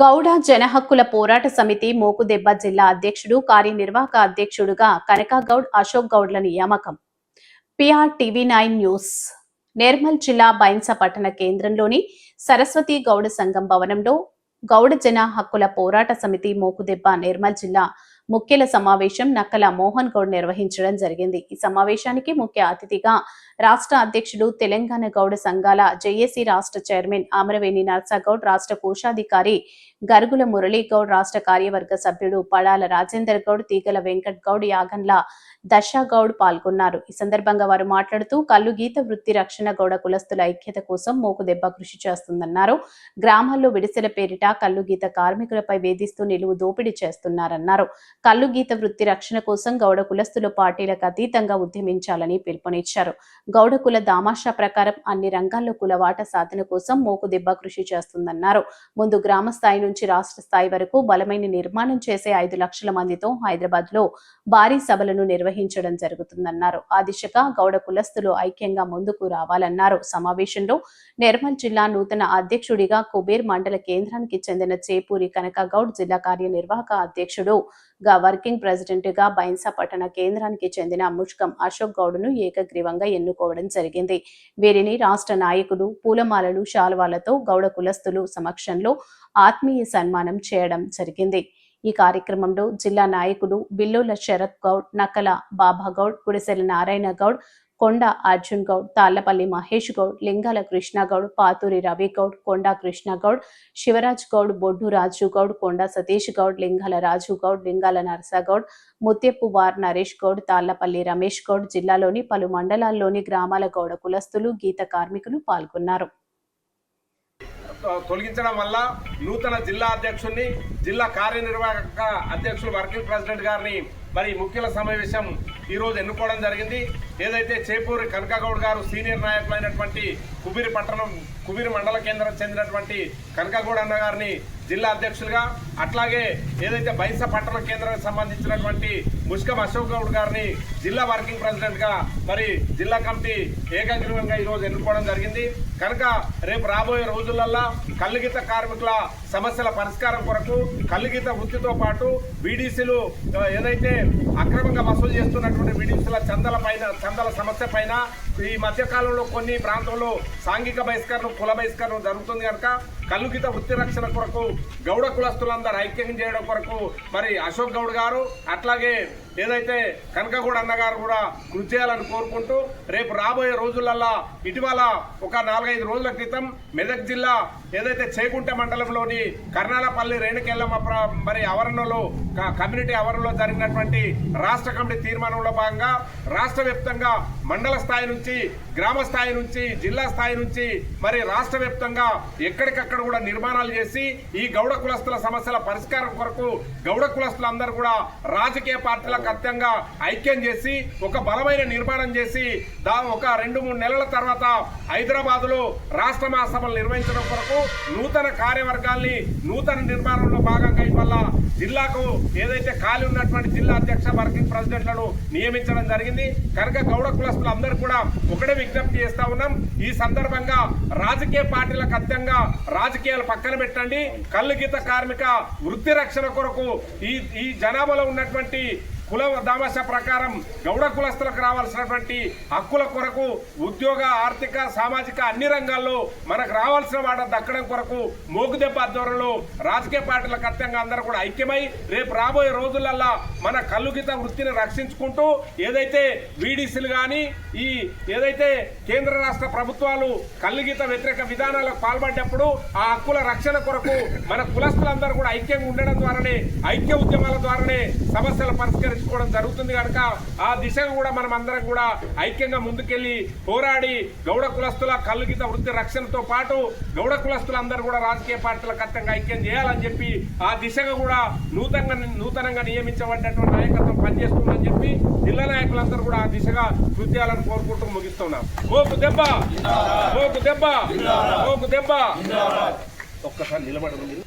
గౌడ జనహక్కుల పోరాట సమితి మోకుదెబ్బ జిల్లా అధ్యక్షుడు కార్యనిర్వాహక అధ్యక్షుడుగా కనకాగౌడ్ అశోక్ గౌడ్ల నియామకం P R TV nine news. Nirmal జిల్లా బైన్స పట్టణ కేంద్రంలోని సరస్వతి గౌడ సంఘం భవనంలో గౌడ జన హక్కుల పోరాట సమితి మోకుదెబ్బ నిర్మల్ జిల్లా ముఖ్యుల సమావేశం నక్కల మోహన్ గౌడ్ నిర్వహించడం జరిగింది. ఈ సమావేశానికి ముఖ్య అతిథిగా రాష్ట్ర అధ్యక్షుడు తెలంగాణ గౌడ సంఘాల జేఏసీ రాష్ట్ర చైర్మన్ ఆమరవేణి నర్సాగౌడ్ రాష్ట్ర కోశాధికారి గరుగుల మురళీ గౌడ్ రాష్ట్ర కార్యవర్గ సభ్యుడు పడాల రాజేందర్ గౌడ్ తీగల వెంకట్ గౌడ్ యాగన్ల దశాగౌడ్ పాల్గొన్నారు. ఈ సందర్భంగా వారు మాట్లాడుతూ కళ్ళు గీత వృత్తి రక్షణ గౌడ కులస్తుల ఐక్యత కోసం మోకుదెబ్బ కృషి చేస్తుందన్నారు. గ్రామాల్లో విడిసెల పేరిట కళ్ళు గీత కార్మికులపై వేధిస్తూ నిలువు దోపిడీ చేస్తున్నారన్నారు. కళ్ళు గీత వృత్తి రక్షణ కోసం గౌడ కులస్తులు పార్టీలకు అతీతంగా ఉద్యమించాలని పిలుపునిచ్చారు. గౌడ కుల దామాషా ప్రకారం అన్ని రంగాల్లో కులవాట సాధన కోసం మోకుదెబ్బ కృషి చేస్తుందన్నారు. ముందు గ్రామ స్థాయి నుంచి రాష్ట్ర స్థాయి వరకు బలమైన నిర్మాణం చేసే ఐదు లక్షల మందితో హైదరాబాద్లో భారీ సభలను నిర్వహించడం జరుగుతుందన్నారు. ఆ దిశగా గౌడ కులస్తులు ఐక్యంగా ముందుకు రావాలన్నారు. సమావేశంలో నిర్మల్ జిల్లా నూతన అధ్యక్షుడిగా కుబేర్ మండల కేంద్రానికి చెందిన చేపూరి కనకగౌడ్ జిల్లా కార్యనిర్వాహక అధ్యక్షుడు గా వర్కింగ్ ప్రెసిడెంట్గా బైన్సా పట్టణ కేంద్రానికి చెందిన ముష్కం అశోక్ గౌడ్ను ఏకగ్రీవంగా ఎన్నుకోవడం జరిగింది. వీరిని రాష్ట్ర నాయకులు పూలమాలలు శాల్వాలతో గౌడ కులస్తులు సమక్షంలో ఆత్మీయ సన్మానం చేయడం జరిగింది. ఈ కార్యక్రమంలో జిల్లా నాయకులు బిల్లుల శరత్ గౌడ్ నకల బాబా గౌడ్ గుడిసెల నారాయణ గౌడ్ కొండ అర్జున్ గౌడ్ తాళ్ళపల్లి మహేష్ గౌడ్ లింగాల కృష్ణ గౌడ్ పాతూరి రవి గౌడ్ కొండ కృష్ణ గౌడ్ శివరాజ్ గౌడ్ బొడ్డు రాజు గౌడ్ కొండ సతీష్ గౌడ్ లింగాల రాజు గౌడ్ లింగాల నరసగౌడ్ ముత్యపు వార్ నరేష్ గౌడ్ తాళ్ళపల్లి రమేష్ గౌడ్ జిల్లాలోని పలు మండలాల్లోని గ్రామాల గౌడ కులస్తులు గీత కార్మికులు పాల్గొన్నారు. తొలగించడం వల్ల నూతన జిల్లా అధ్యక్షుడిని జిల్లా కార్యనిర్వాహక అధ్యక్షులు వర్కింగ్ ప్రెసిడెంట్ గారిని మరి ముఖ్యుల సమావేశం ఈరోజు ఎన్నుకోవడం జరిగింది. ఏదైతే చేపూరి కనకగౌడ్ గారు సీనియర్ నాయకులైనటువంటి కుబిరి పట్టణం కుబిరి మండల కేంద్రం చెందినటువంటి కనకగౌడ్ అన్న గారిని జిల్లా అధ్యక్షులుగా అట్లాగే ఏదైతే బైస పట్టణ కేంద్రానికి సంబంధించినటువంటి ముష్కం అశోక్ గౌడ్ గారిని జిల్లా వర్కింగ్ ప్రెసిడెంట్గా మరి జిల్లా కమిటీ ఏకగ్రీవంగా ఈ రోజు ఎన్నుకోవడం జరిగింది. కనుక రేపు రాబోయే రోజులల్లా కల్లుగీత కార్మికుల సమస్యల పరిష్కారం కొరకు కల్లుగీత వృత్తితో పాటు బీడీసీలు ఏదైతే అక్రమంగా వసూలు చేస్తున్నటువంటి బీడీసీల చందల పైన చందల సమస్య పైన ఈ మధ్యకాలంలో కొన్ని ప్రాంతంలో సాంఘిక బహిష్కరణ కుల బహిష్కరణ జరుగుతుంది కనుక కల్లుగీత వృత్తి రక్షణ కొరకు గౌడ కులస్తులందరూ ఐక్యం చేయడం కొరకు మరి అశోక్ గౌడ్ గారు అట్లాగే ఏదైతే కనకగూడ అన్నగారు కూడా కృషి చేయాలని కోరుకుంటూ రేపు రాబోయే రోజులల్లా ఇటీవల ఒక నాలుగైదు రోజుల క్రితం మెదక్ జిల్లా ఏదైతే చేకుంట మండలంలోని కర్నాలపల్లి రేణుకెళ్ళమ్మ మరి ఆవరణలో క- కమ్యూనిటీ ఆవరణలో జరిగినటువంటి రాష్ట్ర కమిటీ తీర్మానంలో భాగంగా రాష్ట్ర వ్యాప్తంగా మండల స్థాయి నుంచి గ్రామ స్థాయి నుంచి జిల్లా స్థాయి నుంచి మరి రాష్ట్ర వ్యాప్తంగా ఎక్కడికక్కడ కూడా నిర్మాణాలు చేసి ఈ గౌడ కులస్తుల సమస్యల పరిష్కారం కొరకు గౌడ కులస్తులందరూ కూడా రాజకీయ పార్టీలకు అత్యంగా ఐక్యం చేసి ఒక బలమైన నిర్మాణం చేసి దా ఒక రెండు మూడు నెలల తర్వాత హైదరాబాదులో రాష్ట్ర మహాసభలు నిర్వహించడం కొరకు నూతన కార్యవర్గాల్ని నూతన నిర్మాణంలో భాగంగా ఇవాళ జిల్లాకు ఏదైతే ఖాళీ ఉన్నటువంటి జిల్లా అధ్యక్ష వర్కింగ్ ప్రెసిడెంట్లను నియమించడం జరిగింది. కనుక గౌడ కులస్తులు అందరూ కూడా ఒకటే విజ్ఞప్తి చేస్తా ఉన్నాం. ఈ సందర్భంగా రాజకీయ పార్టీలకు అత్యంగా రాజకీయాలు పక్కన పెట్టండి. కళ్ళు గీత కార్మిక వృత్తి రక్షణ కొరకు ఈ ఈ జనాభాలో ఉన్నటువంటి కుల దామాష ప్రకారం గౌడ కులస్తులకు రావాల్సినటువంటి హక్కుల కొరకు ఉద్యోగ ఆర్థిక సామాజిక అన్ని రంగాల్లో మనకు రావాల్సిన వాట దక్కడం కొరకు మోగుదెబ్బ ఆధ్వర్యంలో రాజకీయ పార్టీలకు అత్యంగా అందరూ కూడా ఐక్యమై రేపు రాబోయే రోజులల్లా మన కల్లుగిత వృత్తిని రక్షించుకుంటూ ఏదైతే వీడీసీలు కానీ ఈ ఏదైతే కేంద్ర రాష్ట్ర ప్రభుత్వాలు కల్లుగీత వ్యతిరేక విధానాలకు పాల్పడ్డప్పుడు ఆ హక్కుల రక్షణ కొరకు మన కులస్తులందరూ కూడా ఐక్యంగా ఉండడం ద్వారానే ఐక్య ఉద్యమాల ద్వారానే సమస్యలు పరిష్కరించుకోవడం జరుగుతుంది కనుక ఆ దిశగా కూడా మనం అందరం కూడా ఐక్యంగా ముందుకెళ్ళి పోరాడి గౌడ కులస్తుల కల్గిత వృత్తి రక్షణతో పాటు గౌడ కులస్తులందరూ కూడా రాజకీయ పార్టీల కట్టంగా ఐక్యం చేయాలని చెప్పి ఆ దిశగా కూడా నూతనంగా నూతనంగా నియమించబడినటువంటి నాయకత్వం పనిచేస్తుందని చెప్పి జిల్లా నాయకులందరూ కూడా ఆ దిశగా కృత్యాలను చేయాలని కోరుకుంటూ ముగిస్తున్నాం. ఓకు దెబ్బ! ఓకు దెబ్బ! ఓకు దెబ్బ! ఒక్కసారి నిలబడదు మీరు